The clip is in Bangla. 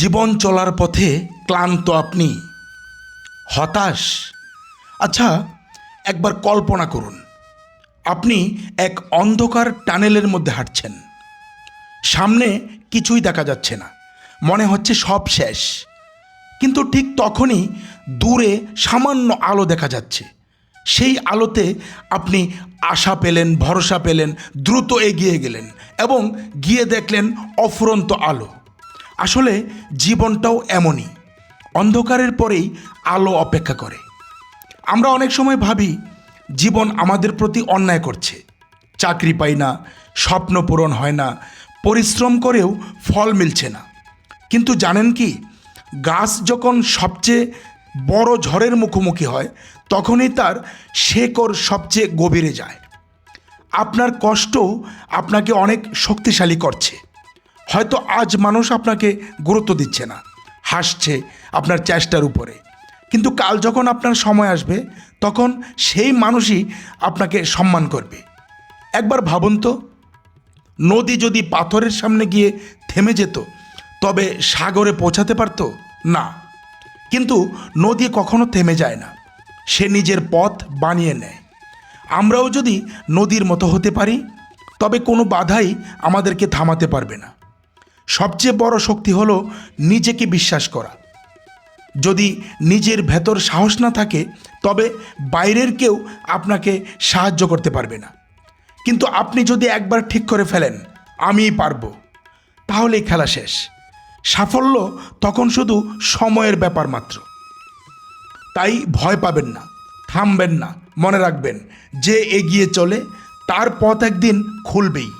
জীবন চলার পথে ক্লান্ত আপনি, হতাশ। আচ্ছা একবার কল্পনা করুন, আপনি এক অন্ধকার টানেলের মধ্যে হাঁটছেন। সামনে কিছুই দেখা যাচ্ছে না, মনে হচ্ছে সব শেষ। কিন্তু ঠিক তখনই দূরে সামান্য আলো দেখা যাচ্ছে। সেই আলোতে আপনি আশা পেলেন, ভরসা পেলেন, দ্রুত এগিয়ে গেলেন এবং গিয়ে দেখলেন অফুরন্ত আলো। আসলে জীবনটাও এমনই। অন্ধকারের পরেই আলো অপেক্ষা করে। আমরা অনেক সময় ভাবি, জীবন আমাদের প্রতি অন্যায় করছে। চাকরি পাই না, স্বপ্ন পূরণ হয় না, পরিশ্রম করেও ফল মিলছে না। কিন্তু জানেন কি, গাছ যখন সবচেয়ে বড় ঝড়ের মুখোমুখি হয়, তখনই তার শেকড় সবচেয়ে গভীরে যায়। আপনার কষ্ট আপনাকে অনেক শক্তিশালী করছে। হয়তো আজ মানুষ আপনাকে গুরুত্ব দিচ্ছে না, হাসছে আপনার চেষ্টার উপরে। কিন্তু কাল যখন আপনার সময় আসবে, তখন সেই মানুষই আপনাকে সম্মান করবে। একবার ভাবুন তো, নদী যদি পাথরের সামনে গিয়ে থেমে যেত, তবে সাগরে পৌঁছাতে পারতো? না। কিন্তু নদী কখনো থেমে যায় না, সে নিজের পথ বানিয়ে নেয়। আমরাও যদি নদীর মতো হতে পারি, তবে কোনো বাধাই আমাদেরকে থামাতে পারবে না। সবচেয়ে বড় শক্তি হলো নিজেকে বিশ্বাস করা। যদি নিজের ভেতর সাহস না থাকে, তবে বাইরের কেউ আপনাকে সাহায্য করতে পারবে না। কিন্তু আপনি যদি একবার ঠিক করে ফেলেন, আমিই পারব। তাহলেই খেলা শেষ। সাফল্য তখন শুধু সময়ের ব্যাপার মাত্র। তাই ভয় পাবেন না, থামবেন না, মনে রাখবেন, যে এগিয়ে চলে, তার পথ একদিন খুলবেই।